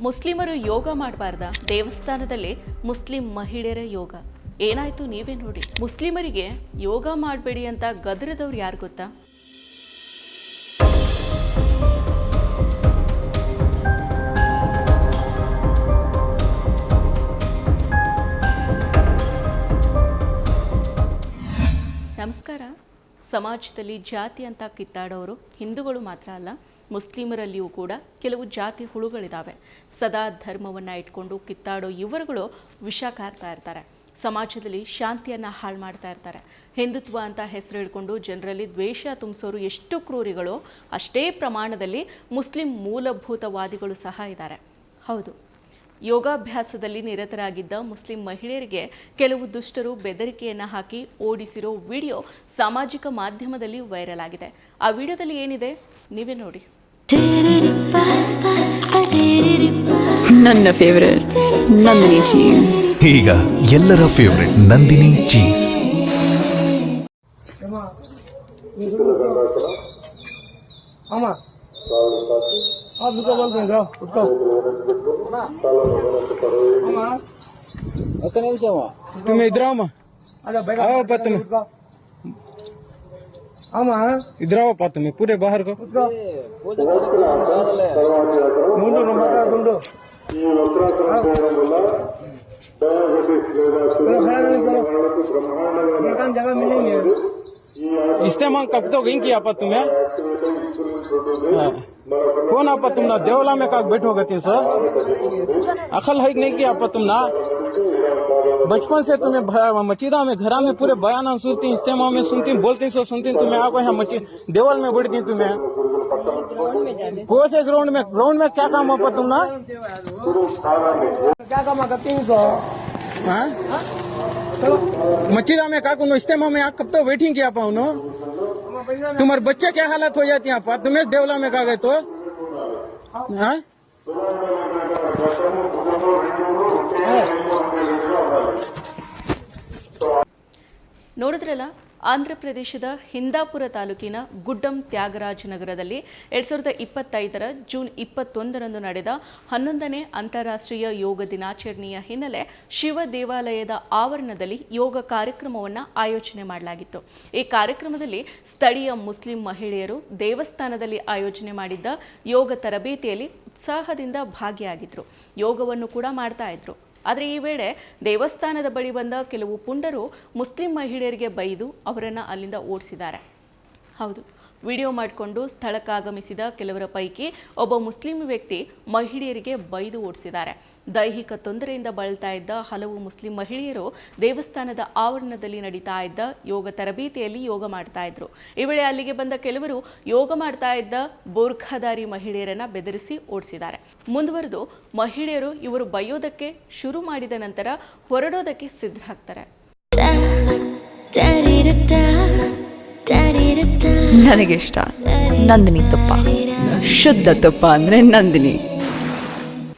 ಮುಸ್ಲಿಮರು ಯೋಗ ಮಾಡಬಾರ್ದ? ದೇವಸ್ಥಾನದಲ್ಲಿ ಮುಸ್ಲಿಂ ಮಹಿಳೆಯರ ಯೋಗ. ಏನಾಯ್ತು ನೀವೇ ನೋಡಿ. ಮುಸ್ಲಿಮರಿಗೆ ಯೋಗ ಮಾಡಬೇಡಿ ಅಂತ ಗದ್ರದವ್ರು ಯಾರು ಗೊತ್ತಾ? ನಮಸ್ಕಾರ. ಸಮಾಜದಲ್ಲಿ ಜಾತಿ ಅಂತ ಕಿತ್ತಾಡೋರು ಹಿಂದೂಗಳು ಮಾತ್ರ ಅಲ್ಲ ಮುಸ್ಲಿಮರಲ್ಲಿಯೂ ಕೂಡ ಕೆಲವು ಜಾತಿ ಹುಳುಗಳಿದ್ದಾವೆ ಸದಾ ಧರ್ಮವನ್ನು ಇಟ್ಕೊಂಡು ಕಿತ್ತಾಡೋ ಇವರುಗಳು ವಿಷ ಕಾರ್ತಾ ಇರ್ತಾರೆ. ಸಮಾಜದಲ್ಲಿ ಶಾಂತಿಯನ್ನು ಹಾಳು ಮಾಡ್ತಾ ಇರ್ತಾರೆ. ಹಿಂದುತ್ವ ಅಂತ ಹೆಸರು ಹಿಡ್ಕೊಂಡು ಜನರಲ್ಲಿ ದ್ವೇಷ ತುಂಬಿಸೋರು ಎಷ್ಟು ಕ್ರೂರಿಗಳು ಅಷ್ಟೇ ಪ್ರಮಾಣದಲ್ಲಿ ಮುಸ್ಲಿಂ ಮೂಲಭೂತವಾದಿಗಳು ಸಹ ಇದ್ದಾರೆ. ಹೌದು. ಯೋಗಾಭ್ಯಾಸದಲ್ಲಿ ನಿರತರಾಗಿದ್ದ ಮುಸ್ಲಿಂ ಮಹಿಳೆಯರಿಗೆ ಕೆಲವು ದುಷ್ಟರು ಬೆದರಿಕೆಯನ್ನು ಹಾಕಿ ಓಡಿಸಿರೋ ವಿಡಿಯೋ ಸಾಮಾಜಿಕ ಮಾಧ್ಯಮದಲ್ಲಿ ವೈರಲ್ ಆಗಿದೆ. ಆ ವಿಡಿಯೋದಲ್ಲಿ ಏನಿದೆ? ನೀವೇ ನೋಡಿ. ನನ್ನ ಫೇವ್ರೆಟ್ ನಂದಿನಿ ಚೀಸ್ ಈಗ ಎಲ್ಲರ ಫೇವ್ರೆಟ್ ನಂದಿನಿ ಚೀಸ್ ஆமா ನಿಮಿಷ నిమిషమా తొమ్మిది ఇద్దరు అమ్మా పత్తు ஆமா. இதிராவ பார்த்தோமே பூரே பாகர் குண்டு நம்ம குண்டு. जगह मिलेंगे इस्तेमाल कब तो गई की आपा तुम्हें कौन आपा तुम ना देवला में का बैठोगे तीन सर अखल हरिक नहीं की आपा तुम ना बचपन से तुम्हें मचीदा में घरा में पूरे बयान सुनती इस्तेमाल में सुनती बोलती सो सुनती तुम्हें आपको यहाँ मची देवल में बढ़ती तुम्हें। कौन से ग्राउंड में ग्राउंड में क्या काम आपा तुम ना क्या काम करती हैं हाँ? मचीदा में का कुनो इस्तेमाल में आप कब तो वेटिंग किया आपा उन्हों तुम्हारे बच्चे क्या हालत हो जाती है तुम्हें देवला में का गए तो? हाँ? ನೋಡಿದ್ರಲ್ಲ? ಆಂಧ್ರ ಪ್ರದೇಶದ ಹಿಂದಾಪುರ ತಾಲೂಕಿನ ಗುಡ್ಡಂ ತ್ಯಾಗರಾಜ ನಗರದಲ್ಲಿ ಎರಡ್ ಸಾವಿರದ ಇಪ್ಪತ್ತೈದರ ಜೂನ್ ಇಪ್ಪತ್ತೊಂದರಂದು ನಡೆದ ಹನ್ನೊಂದನೇ ಅಂತಾರಾಷ್ಟ್ರೀಯ ಯೋಗ ದಿನಾಚರಣೆಯ ಹಿನ್ನೆಲೆ ಶಿವ ದೇವಾಲಯದ ಆವರಣದಲ್ಲಿ ಯೋಗ ಕಾರ್ಯಕ್ರಮವನ್ನು ಆಯೋಜನೆ ಮಾಡಲಾಗಿತ್ತು. ಈ ಕಾರ್ಯಕ್ರಮದಲ್ಲಿ ಸ್ಥಳೀಯ ಮುಸ್ಲಿಂ ಮಹಿಳೆಯರು ದೇವಸ್ಥಾನದಲ್ಲಿ ಆಯೋಜನೆ ಮಾಡಿದ್ದ ಯೋಗ ತರಬೇತಿಯಲ್ಲಿ ಉತ್ಸಾಹದಿಂದ ಭಾಗಿಯಾಗಿದ್ದರು ಯೋಗವನ್ನು ಕೂಡ ಮಾಡ್ತಾ ಇದ್ರು. ಆದರೆ ಈ ವೇಳೆ ದೇವಸ್ಥಾನದ ಬಳಿ ಬಂದ ಕೆಲವು ಪುಂಡರು ಮುಸ್ಲಿಂ ಮಹಿಳೆಯರಿಗೆ ಬೈದು ಅವರನ್ನು ಅಲ್ಲಿಂದ ಓಡಿಸಿದ್ದಾರೆ. ಹೌದು. ವಿಡಿಯೋ ಮಾಡಿಕೊಂಡು ಸ್ಥಳಕ್ಕಾಗಮಿಸಿದ ಕೆಲವರ ಪೈಕಿ ಒಬ್ಬ ಮುಸ್ಲಿಂ ವ್ಯಕ್ತಿ ಮಹಿಳೆಯರಿಗೆ ಬೈದು ಓಡಿಸಿದ್ದಾರೆ. ದೈಹಿಕ ತೊಂದರೆಯಿಂದ ಬಳಲ್ತಾ ಇದ್ದ ಹಲವು ಮುಸ್ಲಿಂ ಮಹಿಳೆಯರು ದೇವಸ್ಥಾನದ ಆವರಣದಲ್ಲಿ ನಡೀತಾ ಇದ್ದ ಯೋಗ ತರಬೇತಿಯಲ್ಲಿ ಯೋಗ ಮಾಡ್ತಾ ಇದ್ರು. ಈ ವೇಳೆ ಅಲ್ಲಿಗೆ ಬಂದ ಕೆಲವರು ಯೋಗ ಮಾಡ್ತಾ ಇದ್ದ ಬೋರ್ಖಾದಾರಿ ಮಹಿಳೆಯರನ್ನ ಬೆದರಿಸಿ ಓಡಿಸಿದ್ದಾರೆ. ಮುಂದುವರೆದು ಮಹಿಳೆಯರು ಇವರು ಬೈಯೋದಕ್ಕೆ ಶುರು ಮಾಡಿದ ನಂತರ ಹೊರಡೋದಕ್ಕೆ ಸಿದ್ಧರಾಗ್ತಾರೆ. ನನಗೆ ಇಷ್ಟ. ನಂದಿನಿ ತುಪ್ಪ. ಶುದ್ಧ ತುಪ್ಪ ಅಂದ್ರೆ ನಂದಿನಿ.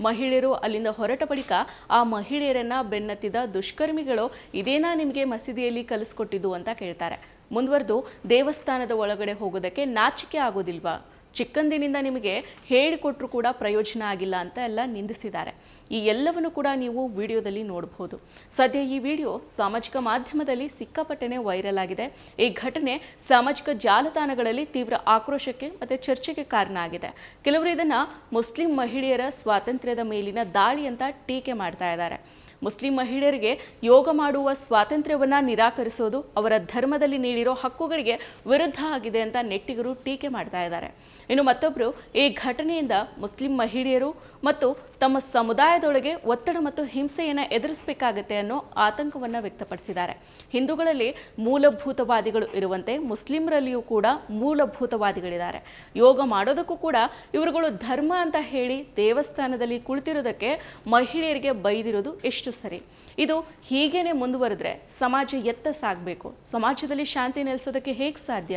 ಮಹಿಳೆಯರು ಅಲ್ಲಿಂದ ಹೊರಟ ಬಳಿಕ ಆ ಮಹಿಳೆಯರನ್ನ ಬೆನ್ನತ್ತಿದ ದುಷ್ಕರ್ಮಿಗಳು ಇದೇನಾ ನಿಮಗೆ ಮಸೀದಿಯಲ್ಲಿ ಕಲಿಸ್ಕೊಟ್ಟಿದ್ದು ಅಂತ ಕೇಳ್ತಾರೆ. ಮುಂದುವರೆದು ದೇವಸ್ಥಾನದ ಒಳಗಡೆ ಹೋಗೋದಕ್ಕೆ ನಾಚಿಕೆ ಆಗೋದಿಲ್ವಾ? ಚಿಕ್ಕಂದಿನಿಂದ ನಿಮಗೆ ಹೇಳಿಕೊಟ್ರೂ ಕೂಡ ಪ್ರಯೋಜನ ಆಗಿಲ್ಲ ಅಂತ ಎಲ್ಲ ನಿಂದಿಸಿದ್ದಾರೆ. ಈ ಎಲ್ಲವನ್ನು ಕೂಡ ನೀವು ವಿಡಿಯೋದಲ್ಲಿ ನೋಡಬಹುದು ಸದ್ಯ ಈ ವಿಡಿಯೋ ಸಾಮಾಜಿಕ ಮಾಧ್ಯಮದಲ್ಲಿ ಸಿಕ್ಕಾಪಟ್ಟೆನೆ ವೈರಲ್ ಆಗಿದೆ. ಈ ಘಟನೆ ಸಾಮಾಜಿಕ ಜಾಲತಾಣಗಳಲ್ಲಿ ತೀವ್ರ ಆಕ್ರೋಶಕ್ಕೆ ಮತ್ತು ಚರ್ಚೆಗೆ ಕಾರಣ ಆಗಿದೆ. ಕೆಲವರು ಇದನ್ನು ಮುಸ್ಲಿಂ ಮಹಿಳೆಯರ ಸ್ವಾತಂತ್ರ್ಯದ ಮೇಲಿನ ದಾಳಿ ಅಂತ ಟೀಕೆ ಮಾಡ್ತಾ ಇದ್ದಾರೆ. ಮುಸ್ಲಿಂ ಮಹಿಳೆಯರಿಗೆ ಯೋಗ ಮಾಡುವ ಸ್ವಾತಂತ್ರ್ಯವನ್ನು ನಿರಾಕರಿಸೋದು ಅವರ ಧರ್ಮದಲ್ಲಿ ನೀಡಿರೋ ಹಕ್ಕುಗಳಿಗೆ ವಿರುದ್ಧ ಆಗಿದೆ ಅಂತ ನೆಟ್ಟಿಗರು ಟೀಕೆ ಮಾಡ್ತಾ ಇದ್ದಾರೆ. ಇನ್ನು ಮತ್ತೊಬ್ಬರು ಈ ಘಟನೆಯಿಂದ ಮುಸ್ಲಿಂ ಮಹಿಳೆಯರು ಮತ್ತು ತಮ್ಮ ಸಮುದಾಯದೊಳಗೆ ಒತ್ತಡ ಮತ್ತು ಹಿಂಸೆಯನ್ನು ಎದುರಿಸಬೇಕಾಗತ್ತೆ ಅನ್ನೋ ಆತಂಕವನ್ನು ವ್ಯಕ್ತಪಡಿಸಿದ್ದಾರೆ. ಹಿಂದೂಗಳಲ್ಲಿ ಮೂಲಭೂತವಾದಿಗಳು ಇರುವಂತೆ ಮುಸ್ಲಿಮರಲ್ಲಿಯೂ ಕೂಡ ಮೂಲಭೂತವಾದಿಗಳಿದ್ದಾರೆ. ಯೋಗ ಮಾಡೋದಕ್ಕೂ ಕೂಡ ಇವರುಗಳು ಧರ್ಮ ಅಂತ ಹೇಳಿ ದೇವಸ್ಥಾನದಲ್ಲಿ ಕುಳಿತಿರೋದಕ್ಕೆ ಮಹಿಳೆಯರಿಗೆ ಬೈದಿರೋದು ಎಷ್ಟು ಸರಿ. ಇದು ಹೀಗೇನೆ ಮುಂದುವರೆದ್ರೆ ಸಮಾಜ ಎತ್ತ ಸಾಗಬೇಕು ಸಮಾಜದಲ್ಲಿ ಶಾಂತಿ ನೆಲೆಸೋದಕ್ಕೆ ಹೇಗೆ ಸಾಧ್ಯ?